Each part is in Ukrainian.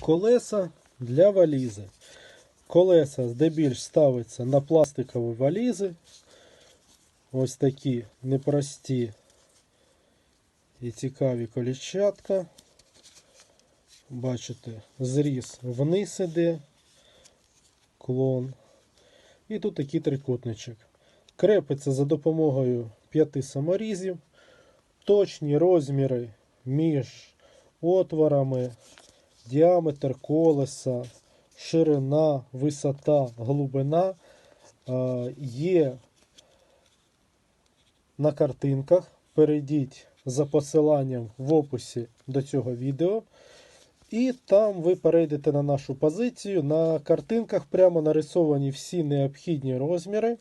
Колеса для валізи. Колеса здебільш ставиться на пластикові валізи. Ось такі непрості і цікаві коліщатка. Бачите, зріз вниз іде, клон. І тут такий трикутничок. Крепиться за допомогою п'яти саморізів. Точні розміри між отворами, діаметр колеса, ширина, висота, глибина е, є на картинках. Перейдіть за посиланням в описі до цього відео. І там ви перейдете на нашу позицію. На картинках прямо нарисовані всі необхідні розміри.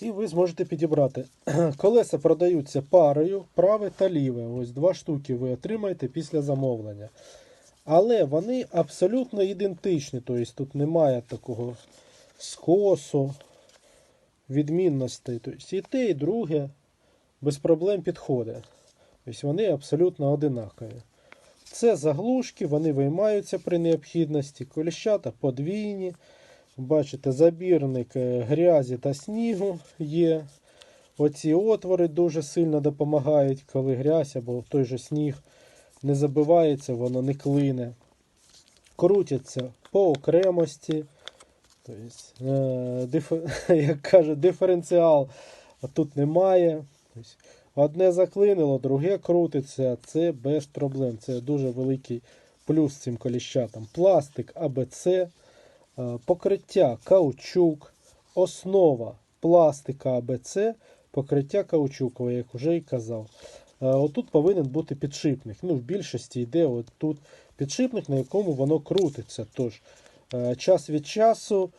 І ви зможете підібрати. Колеса продаються парою, праве та ліве. Ось два штуки ви отримаєте після замовлення. Але вони абсолютно ідентичні. Тобто тут немає такого скосу, відмінностей. Тобто і те, і друге без проблем підходить. Тобто вони абсолютно одинакові. Це заглушки, вони виймаються при необхідності. Коліщата подвійні. Бачите, забірник е, грязі та снігу є. Оці отвори дуже сильно допомагають, коли грязь або той же сніг не забивається, воно не клине. Крутяться по окремості. Тобто, е, диф... як каже, диференціал тут немає. Тобто, одне заклинило, друге крутиться. Це без проблем. Це дуже великий плюс цим коліщатам. Пластик АБЦ. Е, покриття каучук, основа пластика АБЦ, покриття каучукове, як вже і казав. Е, Отут повинен бути підшипник. Ну, В більшості йде отут підшипник, на якому воно крутиться. Тож, е, час від часу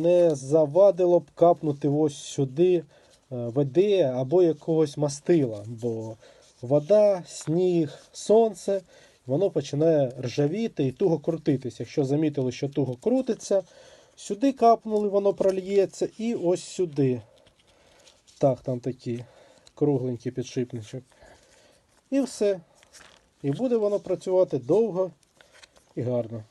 не завадило б капнути ось сюди води або якогось мастила, бо вода, сніг, сонце воно починає ржавіти і туго крутитись. Якщо замітили, що туго крутиться, сюди капнули, воно прольється, і ось сюди. Так, там такі кругленький підшипничок. І все. І буде воно працювати довго і гарно.